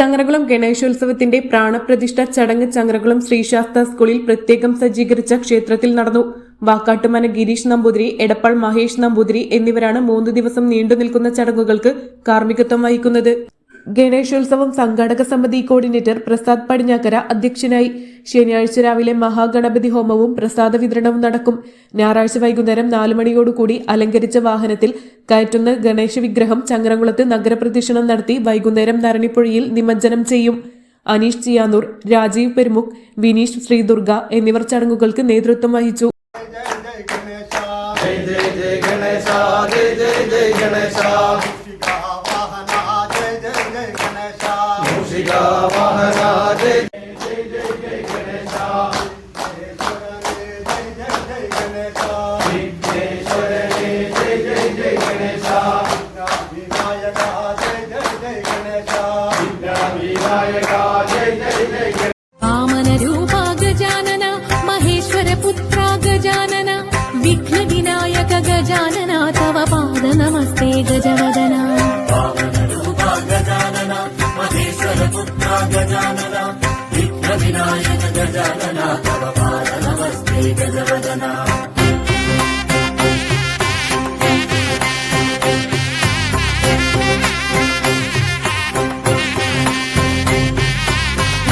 ചങ്ങരകുളം ഗണേശോത്സവത്തിന്റെ പ്രാണപ്രതിഷ്ഠ ചടങ്ങ് ചങ്ങരകുളം ശ്രീശാസ്ത സ്കൂളിൽ പ്രത്യേകം സജ്ജീകരിച്ച ക്ഷേത്രത്തിൽ നടന്നു. വാക്കാട്ടുമന ഗിരീഷ് നമ്പൂതിരി എടപ്പാൾ മഹേഷ് നമ്പൂതിരി എന്നിവരാണ് മൂന്ന് ദിവസം നീണ്ടു നിൽക്കുന്ന ചടങ്ങുകൾക്ക് കാർമ്മികത്വം വഹിക്കുന്നത്. ഗണേശോത്സവം സംഘാടക സമിതി കോർഡിനേറ്റർ പ്രസാദ് പടിഞ്ഞാക്കര അധ്യക്ഷനായി ശനിയാഴ്ച രാവിലെ മഹാഗണപതി ഹോമവും പ്രസാദ വിതരണവും നടക്കും. ഞായറാഴ്ച വൈകുന്നേരം നാലു മണിയോടുകൂടി അലങ്കരിച്ച വാഹനത്തിൽ കയറ്റുന്ന ഗണേശ വിഗ്രഹം ചങ്ങരംകുളത്ത് നഗരപ്രദക്ഷിണം നടത്തി വൈകുന്നേരം നരണിപ്പുഴയിൽ നിമജ്ജനം ചെയ്യും. അനീഷ് ചിയാനൂർ രാജീവ് പെരുമുഖ് വിനീഷ് ശ്രീദുർഗ എന്നിവർ ചടങ്ങുകൾക്ക് നേതൃത്വം വഹിച്ചു. ഗണേശ ഗണേശ. विघ्नविनायका जय जय जय गणेश वामनरूपा गजानन महेश्वरपुत्रा गजानन विघ्नविनायक गजानन तव पाद नमस्ते गजवदना गजानन तव पाद नमस्ते गजवदना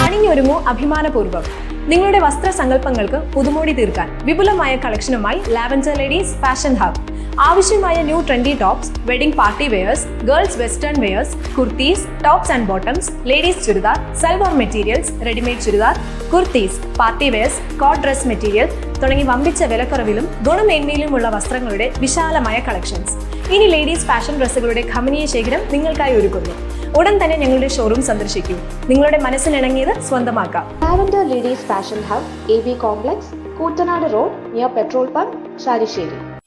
അണിഞ്ഞൊരുങ്ങൂ അഭിമാനപൂർവ്വം നിങ്ങളുടെ വസ്ത്ര സങ്കല്പങ്ങൾക്ക് പുതുമോടി തീർക്കാൻ വിപുലമായ കളക്ഷനുമായി ലാവൻഡർ ലേഡീസ് ഫാഷൻ ഹബ് ആവശ്യമായ new trendy tops wedding party wears girls western wears kurtis tops and bottoms ladies churidar salwar materials readymade churidar kurtis party wears coat dress material തുടങ്ങി വമ്പിച്ച വിലക്കുറവിലും ഗുണമേന്മയിലുമുള്ള വസ്ത്രങ്ങളുടെ വിശാലമായ കളക്ഷൻസ് ഇനി ലേഡീസ് ഫാഷൻ ഡ്രസ്സുകളുടെ ഖമനീയ ശേഖരം നിങ്ങൾക്കായി ഒരുക്കുന്നു. ഉടൻ തന്നെ ഞങ്ങളുടെ ഷോറൂം സന്ദർശിക്കൂ. നിങ്ങളുടെ മനസ്സിനിണങ്ങിയത് സ്വന്തമാക്കാം. Lavender ladies fashion hub A B complex Koottanad road near petrol pump Sharissery